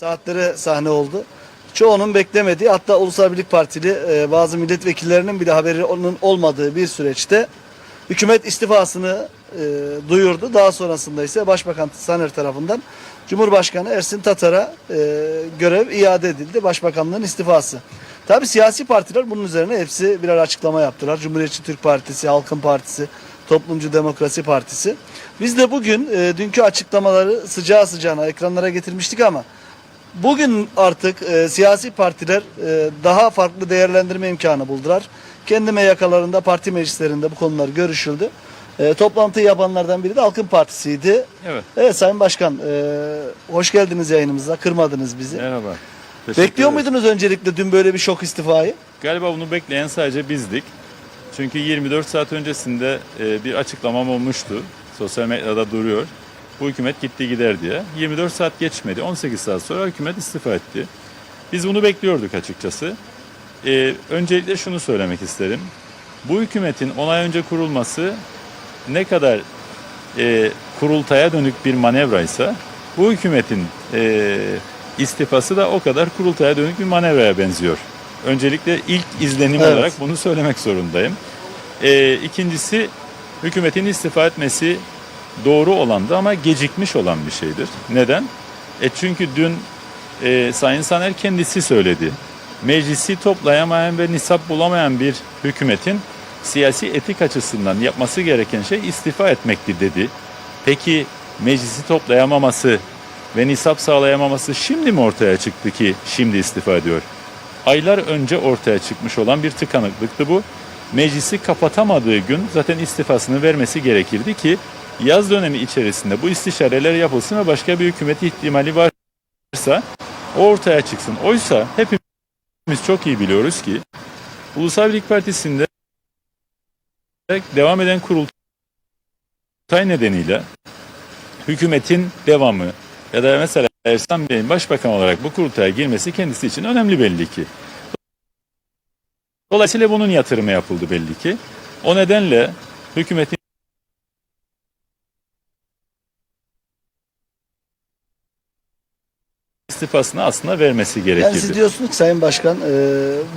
Saatlere sahne oldu. Çoğunun beklemediği hatta Ulusal Birlik Partili e, bazı milletvekillerinin bile haberi onun olmadığı bir süreçte hükümet istifasını e, duyurdu. Daha sonrasında ise Başbakan Saner tarafından Cumhurbaşkanı Ersin Tatar'a e, görev iade edildi. Başbakanlığın istifası. Tabi siyasi partiler bunun üzerine hepsi birer açıklama yaptılar. Cumhuriyetçi Türk Partisi, Halkın Partisi, Toplumcu Demokrasi Partisi. Biz de bugün e, dünkü açıklamaları sıcağı sıcağına ekranlara getirmiştik ama Bugün artık e, siyasi partiler e, daha farklı değerlendirme imkanı buldular. Kendi MYK'larında, parti meclislerinde bu konular görüşüldü. E, toplantıyı yapanlardan biri de Halkın Partisi'ydi. Evet. Evet Sayın Başkan, e, hoş geldiniz yayınımıza, kırmadınız bizi. Merhaba. Teşekkür Bekliyor ederiz. muydunuz öncelikle dün böyle bir şok istifayı? Galiba bunu bekleyen sadece bizdik. Çünkü 24 saat öncesinde e, bir açıklamam olmuştu. Sosyal medyada duruyor. Bu hükümet gitti gider diye. 24 saat geçmedi. 18 saat sonra hükümet istifa etti. Biz bunu bekliyorduk açıkçası. E, öncelikle şunu söylemek isterim. Bu hükümetin 10 ay önce kurulması ne kadar e, kurultaya dönük bir manevraysa bu hükümetin e, istifası da o kadar kurultaya dönük bir manevraya benziyor. Öncelikle ilk izlenim Evet. olarak bunu söylemek zorundayım. E, ikincisi hükümetin istifa etmesi doğru olandı ama gecikmiş olan bir şeydir. Neden? E çünkü dün e, Sayın Saner kendisi söyledi. Meclisi toplayamayan ve nisap bulamayan bir hükümetin siyasi etik açısından yapması gereken şey istifa etmekti dedi. Peki meclisi toplayamaması ve nisap sağlayamaması şimdi mi ortaya çıktı ki şimdi istifa ediyor? Aylar önce ortaya çıkmış olan bir tıkanıklıktı bu. Meclisi kapatamadığı gün zaten istifasını vermesi gerekirdi ki yaz dönemi içerisinde bu istişareler yapılsın ve başka bir hükümet ihtimali varsa o ortaya çıksın. Oysa hepimiz çok iyi biliyoruz ki Ulusal Birlik Partisi'nde devam eden kurultay nedeniyle hükümetin devamı ya da mesela Ersan Bey'in başbakan olarak bu kurultaya girmesi kendisi için önemli belli ki. Dolayısıyla bunun yatırımı yapıldı belli ki. O nedenle hükümetin istifasını aslında vermesi Yani gerekirdi. siz diyorsunuz ki Sayın Başkan e,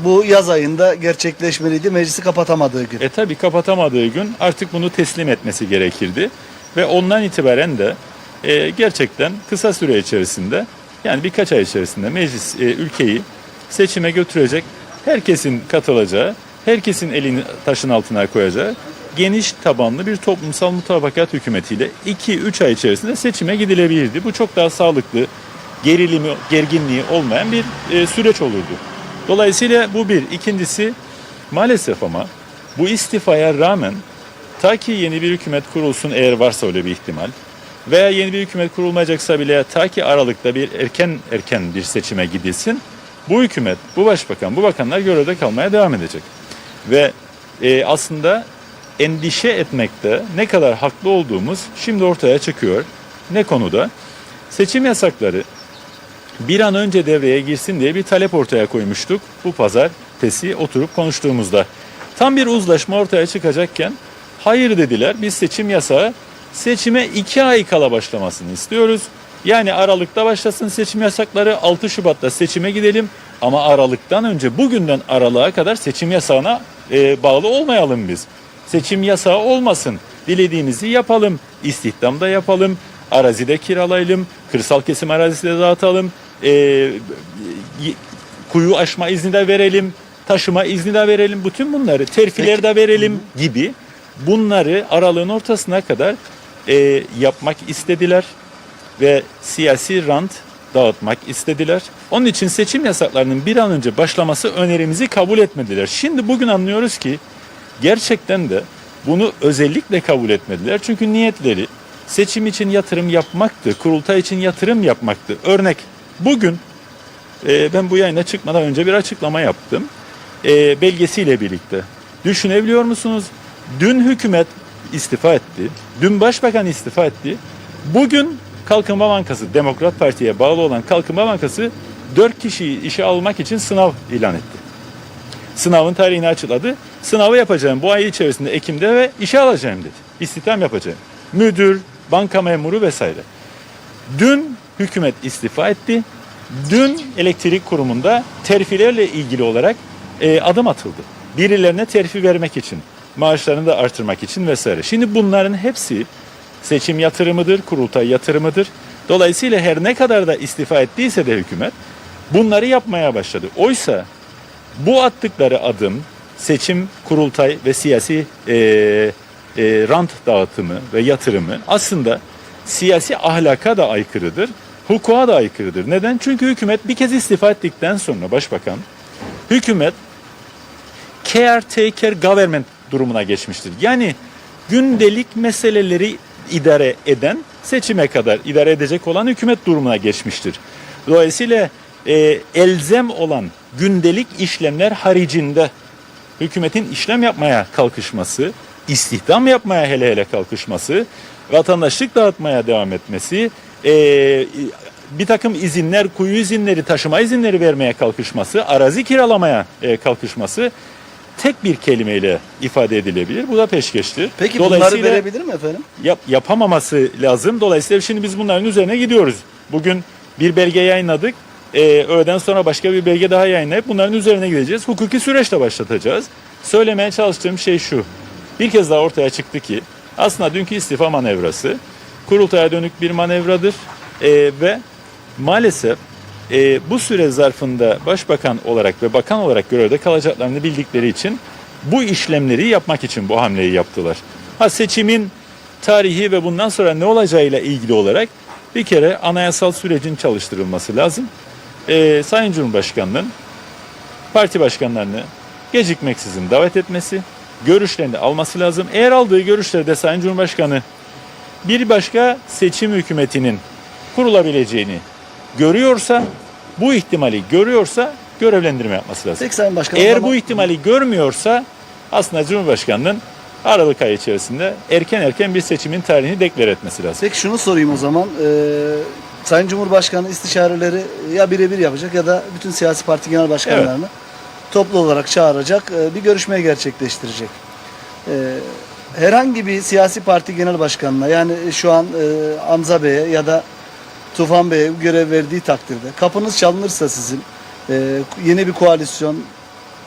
bu yaz ayında gerçekleşmeliydi meclisi kapatamadığı gün. E tabi kapatamadığı gün artık bunu teslim etmesi gerekirdi. Ve ondan itibaren de e, gerçekten kısa süre içerisinde yani birkaç ay içerisinde meclis e, ülkeyi seçime götürecek, herkesin katılacağı, herkesin elini taşın altına koyacağı geniş tabanlı bir toplumsal mutabakat hükümetiyle 2-3 ay içerisinde seçime gidilebilirdi. Bu çok daha sağlıklı, gerilimi, gerginliği olmayan bir e, süreç olurdu. Dolayısıyla bu bir. İkincisi maalesef ama bu istifaya rağmen ta ki yeni bir hükümet kurulsun eğer varsa öyle bir ihtimal veya yeni bir hükümet kurulmayacaksa bile ta ki Aralık'ta bir erken erken bir seçime gidilsin bu hükümet, bu başbakan, bu bakanlar görevde kalmaya devam edecek. Ve e, aslında endişe etmekte ne kadar haklı olduğumuz şimdi ortaya çıkıyor. Ne konuda? Seçim yasakları bir an önce devreye girsin diye bir talep ortaya koymuştuk. Bu pazar tesi oturup konuştuğumuzda. Tam bir uzlaşma ortaya çıkacakken hayır dediler biz seçim yasağı seçime iki ay kala başlamasını istiyoruz. Yani Aralık'ta başlasın seçim yasakları 6 Şubat'ta seçime gidelim ama Aralık'tan önce bugünden Aralık'a kadar seçim yasağına e, bağlı olmayalım biz. Seçim yasağı olmasın. Dilediğimizi yapalım. İstihdamda yapalım. Arazide kiralayalım. Kırsal kesim arazide dağıtalım. E, kuyu aşma izni de verelim. Taşıma izni de verelim. Bütün bunları terfiler de verelim gibi bunları aralığın ortasına kadar e, yapmak istediler ve siyasi rant dağıtmak istediler. Onun için seçim yasaklarının bir an önce başlaması önerimizi kabul etmediler. Şimdi bugün anlıyoruz ki gerçekten de bunu özellikle kabul etmediler. Çünkü niyetleri seçim için yatırım yapmaktı, kurultay için yatırım yapmaktı. Örnek bugün e, ben bu yayına çıkmadan önce bir açıklama yaptım. E, belgesiyle birlikte. Düşünebiliyor musunuz? Dün hükümet istifa etti. Dün başbakan istifa etti. Bugün Kalkınma Bankası, Demokrat Parti'ye bağlı olan Kalkınma Bankası 4 kişiyi işe almak için sınav ilan etti. Sınavın tarihini açıkladı. Sınavı yapacağım bu ay içerisinde Ekim'de ve işe alacağım dedi. İstihdam yapacağım. Müdür, banka memuru vesaire. Dün hükümet istifa etti. Dün elektrik kurumunda terfilerle ilgili olarak e, adım atıldı. Birilerine terfi vermek için, maaşlarını da artırmak için vesaire. Şimdi bunların hepsi seçim yatırımıdır, kurultay yatırımıdır. Dolayısıyla her ne kadar da istifa ettiyse de hükümet bunları yapmaya başladı. Oysa bu attıkları adım seçim, kurultay ve siyasi e, e, rant dağıtımı ve yatırımı aslında siyasi ahlaka da aykırıdır, hukuka da aykırıdır. Neden? Çünkü hükümet bir kez istifa ettikten sonra başbakan, hükümet caretaker government durumuna geçmiştir. Yani gündelik meseleleri idare eden, seçime kadar idare edecek olan hükümet durumuna geçmiştir. Dolayısıyla e, elzem olan gündelik işlemler haricinde hükümetin işlem yapmaya kalkışması, istihdam yapmaya hele hele kalkışması, vatandaşlık dağıtmaya devam etmesi, e, bir takım izinler, kuyu izinleri, taşıma izinleri vermeye kalkışması, arazi kiralamaya e, kalkışması tek bir kelimeyle ifade edilebilir. Bu da peşkeştir. Peki bunları verebilir mi efendim? yap, yapamaması lazım. Dolayısıyla şimdi biz bunların üzerine gidiyoruz. Bugün bir belge yayınladık. Ee, öğleden sonra başka bir belge daha yayınlayıp bunların üzerine gideceğiz. Hukuki süreç de başlatacağız. Söylemeye çalıştığım şey şu. Bir kez daha ortaya çıktı ki aslında dünkü istifa manevrası kurultaya dönük bir manevradır. Ee, ve maalesef e, bu süre zarfında başbakan olarak ve bakan olarak görevde kalacaklarını bildikleri için bu işlemleri yapmak için bu hamleyi yaptılar. Ha seçimin tarihi ve bundan sonra ne olacağıyla ilgili olarak bir kere anayasal sürecin çalıştırılması lazım. Ee, Sayın Cumhurbaşkanı'nın parti başkanlarını gecikmeksizin davet etmesi, görüşlerini alması lazım. Eğer aldığı görüşlerde Sayın Cumhurbaşkanı bir başka seçim hükümetinin kurulabileceğini görüyorsa, bu ihtimali görüyorsa görevlendirme yapması lazım. Peki Sayın Başkanım. Eğer bu ihtimali görmüyorsa aslında Cumhurbaşkanı'nın Aralık ayı içerisinde erken erken bir seçimin tarihini deklar etmesi lazım. Peki şunu sorayım o zaman. Ee, Sayın Cumhurbaşkanı istişareleri ya birebir yapacak ya da bütün siyasi parti genel başkanlarını toplu olarak çağıracak, e, bir görüşme gerçekleştirecek. Ee, herhangi bir siyasi parti genel başkanına yani şu an e, Hamza Bey'e ya da Tufan Bey'e görev verdiği takdirde kapınız çalınırsa sizin e, yeni bir koalisyon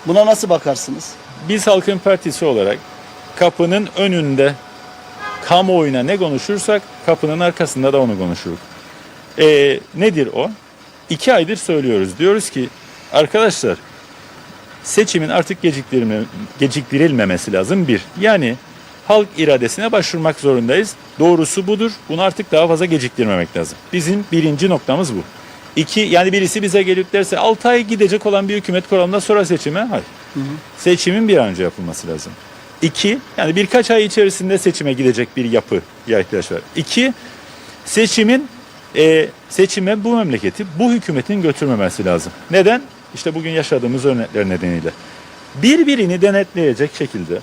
buna nasıl bakarsınız? Biz Halkın Partisi olarak kapının önünde kamuoyuna ne konuşursak kapının arkasında da onu konuşuruz. Ee, nedir o? İki aydır söylüyoruz. Diyoruz ki arkadaşlar seçimin artık geciktirilme, geciktirilmemesi lazım bir. Yani halk iradesine başvurmak zorundayız. Doğrusu budur. Bunu artık daha fazla geciktirmemek lazım. Bizim birinci noktamız bu. İki, yani birisi bize gelip derse 6 ay gidecek olan bir hükümet kuralından sonra seçime, hayır. Seçimin bir an önce yapılması lazım. İki, yani birkaç ay içerisinde seçime gidecek bir yapıya ihtiyaç var. İki, seçimin e, seçime bu memleketi bu hükümetin götürmemesi lazım. Neden? İşte bugün yaşadığımız örnekler nedeniyle. Birbirini denetleyecek şekilde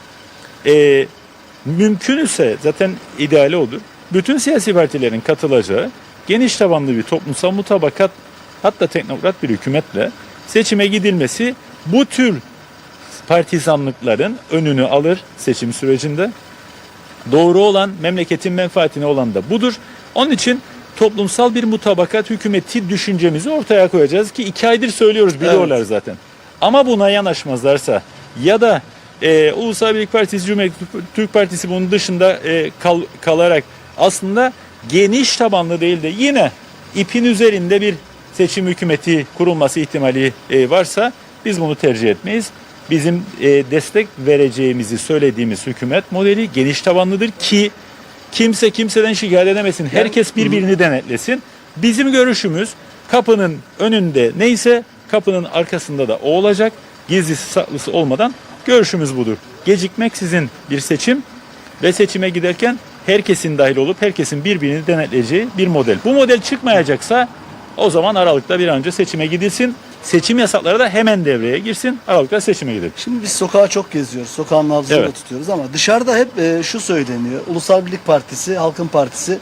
e, mümkün zaten ideali olur. Bütün siyasi partilerin katılacağı geniş tabanlı bir toplumsal mutabakat hatta teknokrat bir hükümetle seçime gidilmesi bu tür partizanlıkların önünü alır seçim sürecinde. Doğru olan memleketin menfaatine olan da budur. Onun için toplumsal bir mutabakat hükümeti düşüncemizi ortaya koyacağız ki iki aydır söylüyoruz biliyorlar Evet. zaten. Ama buna yanaşmazlarsa ya da e, Ulusal Birlik Partisi, Cumhuriyet Türk Partisi bunun dışında e, kal- kalarak aslında geniş tabanlı değil de yine ipin üzerinde bir seçim hükümeti kurulması ihtimali e, varsa biz bunu tercih etmeyiz. Bizim e, destek vereceğimizi söylediğimiz hükümet modeli geniş tabanlıdır ki kimse kimseden şikayet edemesin. Herkes birbirini denetlesin. Bizim görüşümüz kapının önünde neyse kapının arkasında da o olacak. Gizlisi saklısı olmadan görüşümüz budur. Gecikmeksizin bir seçim ve seçime giderken herkesin dahil olup herkesin birbirini denetleyeceği bir model. Bu model çıkmayacaksa o zaman Aralık'ta bir an önce seçime gidilsin. Seçim yasakları da hemen devreye girsin. Aralık'ta seçime gidelim. Şimdi biz sokağa çok geziyoruz. Sokağın nabzını Evet. tutuyoruz ama dışarıda hep e, şu söyleniyor. Ulusal Birlik Partisi, Halkın Partisi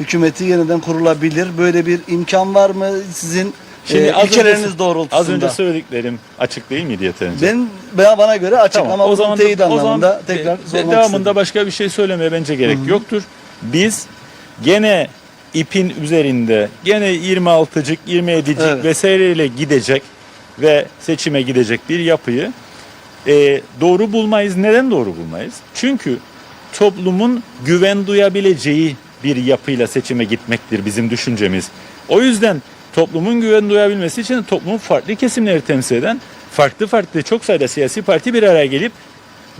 hükümeti yeniden kurulabilir. Böyle bir imkan var mı sizin e, az önce- ilkeleriniz doğrultusunda? Az önce söylediklerim açık değil miydi yeterince? Ben, ben bana göre açık Tamam, ama o o zaman teyit o anlamında zaman tekrar de- sormak devamında istedim. başka bir şey söylemeye bence gerek yoktur. Biz gene ipin üzerinde gene 26'cık 27'cik Evet. vesaireyle gidecek ve seçime gidecek bir yapıyı e, doğru bulmayız. Neden doğru bulmayız? Çünkü toplumun güven duyabileceği bir yapıyla seçime gitmektir bizim düşüncemiz. O yüzden toplumun güven duyabilmesi için toplumun farklı kesimleri temsil eden farklı farklı çok sayıda siyasi parti bir araya gelip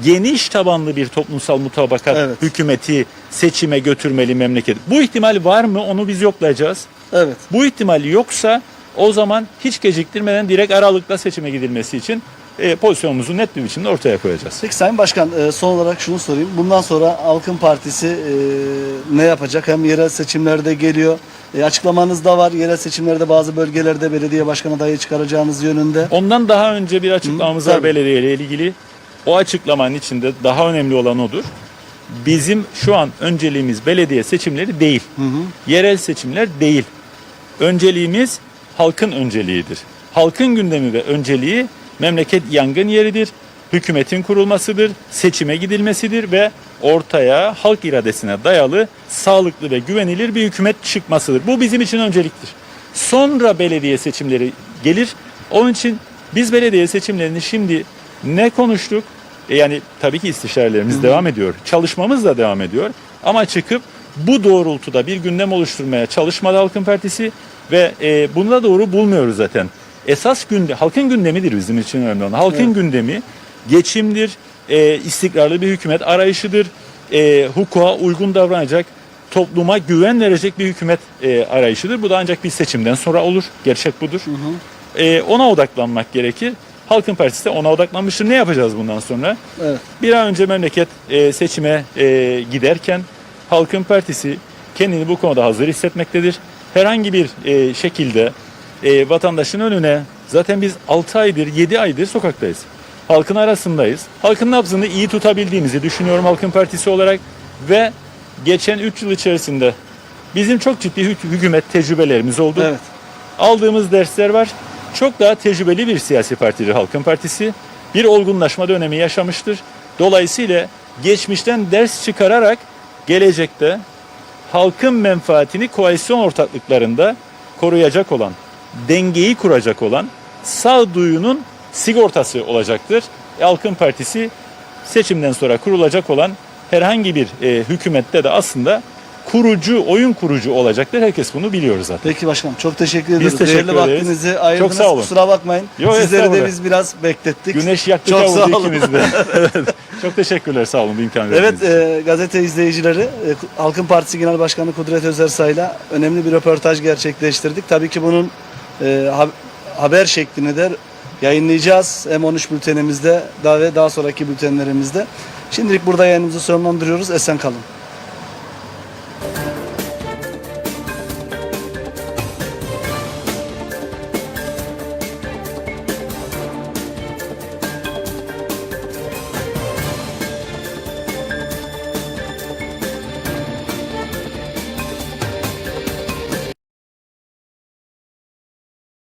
geniş tabanlı bir toplumsal mutabakat Evet. hükümeti seçime götürmeli memleket. Bu ihtimal var mı? Onu biz yoklayacağız. Evet. Bu ihtimal yoksa o zaman hiç geciktirmeden direkt aralıkla seçime gidilmesi için e, pozisyonumuzu net bir biçimde ortaya koyacağız. Peki Sayın Başkan e, son olarak şunu sorayım. Bundan sonra Halkın Partisi e, ne yapacak? Hem yerel seçimlerde geliyor. E, açıklamanız da var. Yerel seçimlerde bazı bölgelerde belediye başkan adayı çıkaracağınız yönünde. Ondan daha önce bir açıklamamız Hı, var tabii. belediye ile ilgili. O açıklamanın içinde daha önemli olan odur. Bizim şu an önceliğimiz belediye seçimleri değil. Hı hı. Yerel seçimler değil. Önceliğimiz halkın önceliğidir. Halkın gündemi ve önceliği memleket yangın yeridir. Hükümetin kurulmasıdır, seçime gidilmesidir ve ortaya halk iradesine dayalı sağlıklı ve güvenilir bir hükümet çıkmasıdır. Bu bizim için önceliktir. Sonra belediye seçimleri gelir. Onun için biz belediye seçimlerini şimdi ne konuştuk? E Yani tabii ki istişarelerimiz devam ediyor. Çalışmamız da devam ediyor. Ama çıkıp bu doğrultuda bir gündem oluşturmaya çalışmadı Halkın Partisi ve e, bunu da doğru bulmuyoruz zaten. Esas günde halkın gündemidir bizim için önemli olan. Halkın Evet. gündemi geçimdir, e, istikrarlı bir hükümet arayışıdır, e, hukuka uygun davranacak, topluma güven verecek bir hükümet e, arayışıdır. Bu da ancak bir seçimden sonra olur. Gerçek budur. E, ona odaklanmak gerekir. Halkın Partisi de ona odaklanmıştır. Ne yapacağız bundan sonra? Evet. Bir an önce memleket e, seçime e, giderken Halkın Partisi kendini bu konuda hazır hissetmektedir. Herhangi bir e, şekilde e, vatandaşın önüne zaten biz 6 aydır 7 aydır sokaktayız. Halkın arasındayız. Halkın nabzını iyi tutabildiğimizi düşünüyorum Halkın Partisi olarak ve geçen 3 yıl içerisinde bizim çok ciddi hük- hükümet tecrübelerimiz oldu Evet. aldığımız dersler var. Çok daha tecrübeli bir siyasi partidir Halkın Partisi. Bir olgunlaşma dönemi yaşamıştır. Dolayısıyla geçmişten ders çıkararak gelecekte halkın menfaatini koalisyon ortaklıklarında koruyacak olan, dengeyi kuracak olan sağduyunun sigortası olacaktır. E, Halkın Partisi seçimden sonra kurulacak olan herhangi bir e, hükümette de aslında kurucu, oyun kurucu olacaktır. Herkes bunu biliyor zaten. Peki başkanım çok teşekkür ediyoruz. teşekkür Değerli ederiz. vaktinizi ayırdınız. Çok sağ olun. Kusura bakmayın. Yo, Sizleri de biz biraz beklettik. Güneş yaktı Çok sağ olun. ikimiz de. Çok teşekkürler sağ olun imkan Evet e, gazete izleyicileri e, Halkın Partisi Genel Başkanı Kudret Özersay'la önemli bir röportaj gerçekleştirdik. Tabii ki bunun e, ha- haber şeklini de yayınlayacağız. Hem 13 bültenimizde daha ve daha sonraki bültenlerimizde. Şimdilik burada yayınımızı sonlandırıyoruz. Esen kalın.